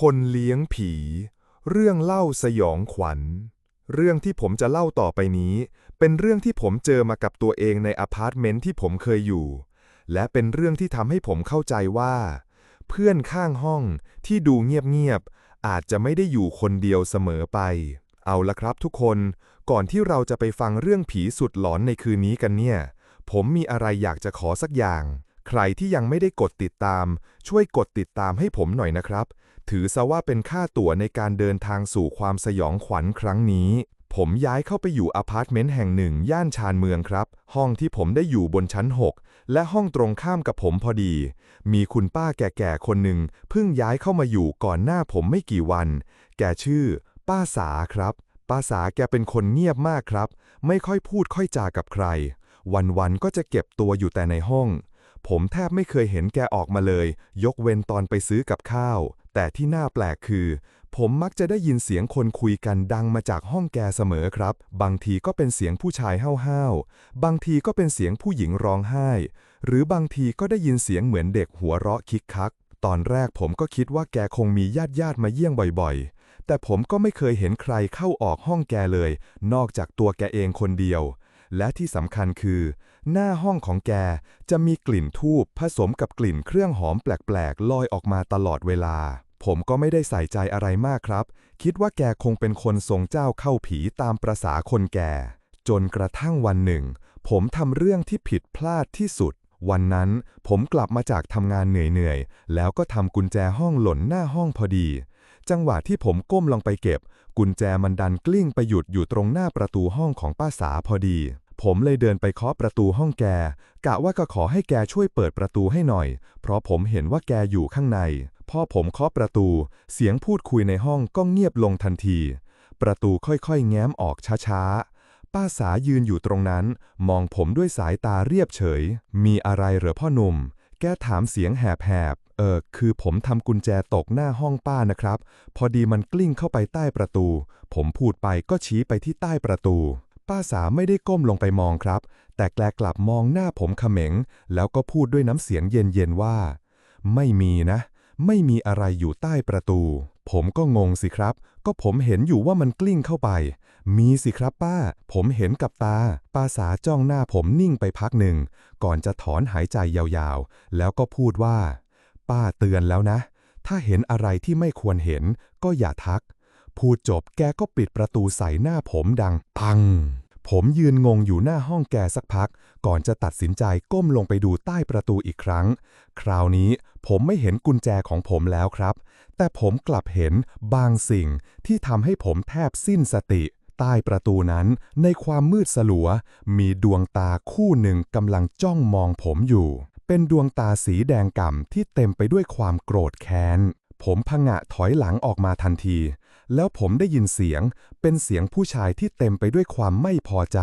คนเลี้ยงผี เรื่องเล่าสยองขวัญ เรื่องที่ผมจะเล่าต่อไปนี้ เป็นเรื่องที่ผมเจอมากับตัวเองในอพาร์ตเมนต์ที่ผมเคยอยู่ และเป็นเรื่องที่ทำให้ผมเข้าใจว่า เพื่อนข้างห้องที่ดูเงียบๆอาจจะไม่ได้อยู่คนเดียวเสมอไป เอาละครับทุกคน ก่อนที่เราจะไปฟังเรื่องผีสุดหลอนในคืนนี้กันเนี่ย ผมมีอะไรอยากจะขอสักอย่าง ใครที่ยังไม่ได้กดติดตาม ช่วยกดติดตามให้ผมหน่อยนะครับ ถือซะว่าเป็นค่าตั๋วในการเดินทางสู่ความสยองขวัญครั้งนี้ ผมย้ายเข้าไปอยู่อพาร์ตเมนต์แห่งหนึ่ง ย่านชานเมืองครับ ห้องที่ผมได้อยู่บนชั้น 6 และห้องตรงข้ามกับผมพอดี มีคุณป้าแก่ๆคนหนึ่งเพิ่งย้ายเข้ามาอยู่ก่อนหน้าผมไม่กี่วัน แกชื่อ ป้าสาครับ ป้าสาแกเป็นคนเงียบมากครับ ไม่ค่อยพูดค่อยจากับใคร วันๆก็จะเก็บตัวอยู่แต่ในห้อง ผมแทบไม่เคยเห็นแกออกมาเลย ยกเว้นตอนไปซื้อกับข้าว แต่ที่น่าแปลกคือ ผมมักจะได้ยินเสียงคนคุยกันดังมาจากห้องแกเสมอครับ บางทีก็เป็นเสียงผู้ชายห้าวๆ บางทีก็เป็นเสียงผู้หญิงร้องไห้ หรือบางทีก็ได้ยินเสียงเหมือนเด็กหัวเราะคิกคัก ตอนแรกผมก็คิดว่าแกคงมีญาติญาติมาเยี่ยงบ่อยๆ แต่ผมก็ไม่เคยเห็นใครเข้าออกห้องแกเลย นอกจากตัวแกเองคนเดียว และที่สำคัญคือ หน้าห้องของแกจะมีกลิ่นทูบผสมกับกลิ่นเครื่องหอมแปลกๆลอยออกมาตลอดเวลา ผมก็ไม่ได้ใส่ใจอะไรมากครับ คิดว่าแกคงเป็นคนทรงเจ้าเข้าผีตามประษาคนแก่ จนกระทั่งวันหนึ่ง ผมทำเรื่องที่ผิดพลาดที่สุด วันนั้นผมกลับมาจากทำงานเหนื่อยๆ แล้วก็ทำกุญแจห้องหล่นหน้าห้องพอดี จังหวะที่ผมก้มลงไปเก็บ กุญแจมันดันกลิ้งไปหยุดอยู่ตรงหน้าประตูห้องของป้าสาพอดีผมเลยเดินไปเคาะประตูห้องแก กะว่าก็ขอให้แกช่วยเปิดประตูให้หน่อย เพราะผมเห็นว่าแกอยู่ข้างใน พอผมเคาะประตู เสียงพูดคุยในห้องก็เงียบลงทันที ประตูค่อยๆ แง้มออกช้าๆ ป้าสายืนอยู่ตรงนั้น มองผมด้วยสายตาเรียบเฉย มีอะไรเหรอพ่อหนุ่ม แกถามเสียงแหบๆ เออ คือผมทำกุญแจตกหน้าห้องป้านะครับ พอดีมันกลิ้งเข้าไปใต้ประตู ผมพูดไปก็ชี้ไปที่ใต้ประตูป้าสาไม่ได้ก้มลงไปมองครับ แต่แกลกลับมองหน้าผมเขม็ง แล้วก็พูดด้วยน้ำเสียงเย็นๆว่า ไม่มีนะ ไม่มีอะไรอยู่ใต้ประตู ผมก็งงสิครับ ก็ผมเห็นอยู่ว่ามันกลิ้งเข้าไป มีสิครับป้า ผมเห็นกับตา ป้าสาจ้องหน้าผมนิ่งไปพักหนึ่ง ก่อนจะถอนหายใจยาวๆ แล้วก็พูดว่า ป้าเตือนแล้วนะ ถ้าเห็นอะไรที่ไม่ควรเห็นก็อย่าทัก พูดจบแกก็ปิดประตูใส่หน้าผมดังปัง ผมยืนงงอยู่หน้าห้องแกสักพัก ก่อนจะตัดสินใจก้มลงไปดูใต้ประตูอีกครั้ง คราวนี้ผมไม่เห็นกุญแจของผมแล้วครับ แต่ผมกลับเห็นบางสิ่งที่ทำให้ผมแทบสิ้นสติ ใต้ประตูนั้นในความมืดสลัว มีดวงตาคู่หนึ่งกำลังจ้องมองผมอยู่ เป็นดวงตาสีแดงก่ำที่เต็มไปด้วยความโกรธแค้น ผมผงะถอยหลังออกมาทันที แล้วผมได้ยินเสียง เป็นเสียงผู้ชายที่เต็มไปด้วยความไม่พอใจ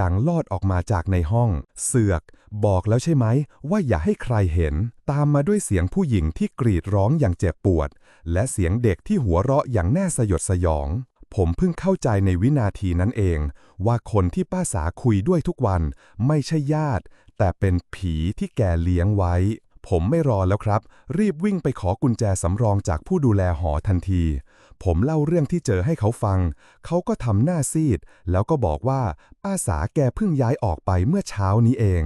ดังลอดออกมาจากในห้อง เสือก บอกแล้วใช่ไหม ว่าอย่าให้ใครเห็น ตามมาด้วยเสียงผู้หญิงที่กรีดร้องอย่างเจ็บปวด และเสียงเด็กที่หัวเราะอย่างแน่สยดสยอง ผมเพิ่งเข้าใจในวินาทีนั้นเอง ว่าคนที่ป้าสาคุยด้วยทุกวัน ไม่ใช่ญาติ แต่เป็นผีที่แกเลี้ยงไว้ผมไม่รอแล้วครับ รีบวิ่งไปขอกุญแจสำรองจากผู้ดูแลหอทันที ผมเล่าเรื่องที่เจอให้เขาฟัง เขาก็ทำหน้าซีด แล้วก็บอกว่า ป้าสาแกเพิ่งย้ายออกไปเมื่อเช้านี้เอง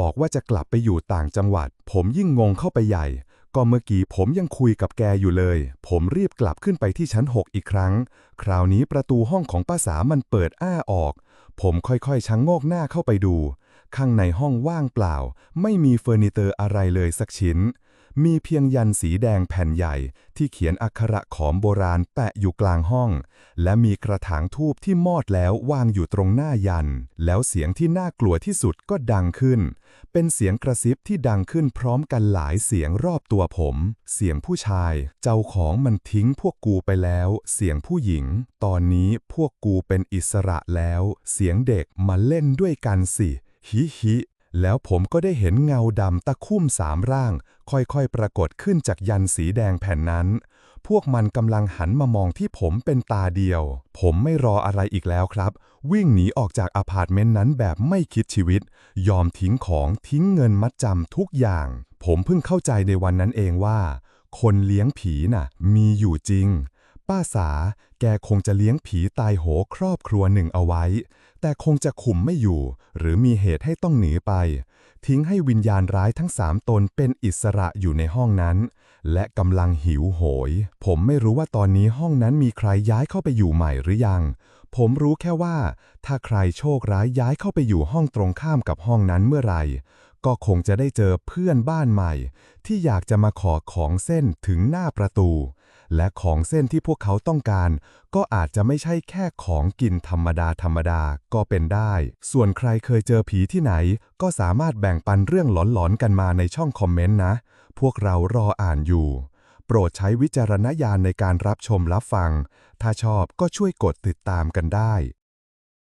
บอกว่าจะกลับไปอยู่ต่างจังหวัด ผมยิ่งงงเข้าไปใหญ่ ก็เมื่อกี้ผมยังคุยกับแกอยู่เลย ผมรีบกลับขึ้นไปที่ชั้น 6 อีกครั้ง คราวนี้ประตูห้องของป้าสามันเปิดอ้าออก ผมค่อยๆชังโงกหน้าเข้าไปดู ข้างในห้องว่างเปล่า ไม่มีเฟอร์นิเตอร์อะไรเลยสักชิ้น มีเพียงยันสีแดงแผ่นใหญ่ที่เขียนอักขระขอมโบราณแปะอยู่กลางห้อง และมีกระถางทูบที่มอดแล้ววางอยู่ตรงหน้ายัน แล้วเสียงที่น่ากลัวที่สุดก็ดังขึ้น เป็นเสียงกระซิบที่ดังขึ้นพร้อมกันหลายเสียงรอบตัวผม เสียงผู้ชาย เจ้าของมันทิ้งพวกกูไปแล้ว เสียงผู้หญิง ตอนนี้พวกกูเป็นอิสระแล้ว เสียงเด็กมาเล่นด้วยกันสิ ฮิฮิ แล้วผมก็ได้เห็นเงาดำตะคุ่มสามร่าง ค่อยๆ ปรากฏขึ้นจากยันสีแดงแผ่นนั้น พวกมันกำลังหันมามองที่ผมเป็นตาเดียว ผมไม่รออะไรอีกแล้วครับ วิ่งหนีออกจากอพาร์ตเมนต์นั้นแบบไม่คิดชีวิต ยอมทิ้งของทิ้งเงินมัดจำทุกอย่าง ผมเพิ่งเข้าใจในวันนั้นเองว่า คนเลี้ยงผีน่ะ มีอยู่จริง ป้าสา แกคงจะเลี้ยงผีตายโหครอบครัวหนึ่งเอาไว้ แต่คงจะขุมไม่อยู่ หรือมีเหตุให้ต้องหนีไป ทิ้งให้วิญญาณร้ายทั้งสามตนเป็นอิสระอยู่ในห้องนั้น และกำลังหิวโหย ผมไม่รู้ว่าตอนนี้ห้องนั้นมีใครย้ายเข้าไปอยู่ใหม่หรือยัง ผมรู้แค่ว่า ถ้าใครโชคร้ายย้ายเข้าไปอยู่ห้องตรงข้ามกับห้องนั้นเมื่อไหร่ ก็คงจะได้เจอเพื่อนบ้านใหม่ ที่อยากจะมาขอของเส้นถึงหน้าประตู และของเส้นที่พวกเขาต้องการ ก็อาจจะไม่ใช่แค่ของกินธรรมดาธรรมดาก็เป็นได้ ส่วนใครเคยเจอผีที่ไหน ก็สามารถแบ่งปันเรื่องหลอนๆกันมาในช่องคอมเมนต์นะ พวกเรารออ่านอยู่ โปรดใช้วิจารณญาณในการรับชมรับฟัง ถ้าชอบก็ช่วยกดติดตามกันได้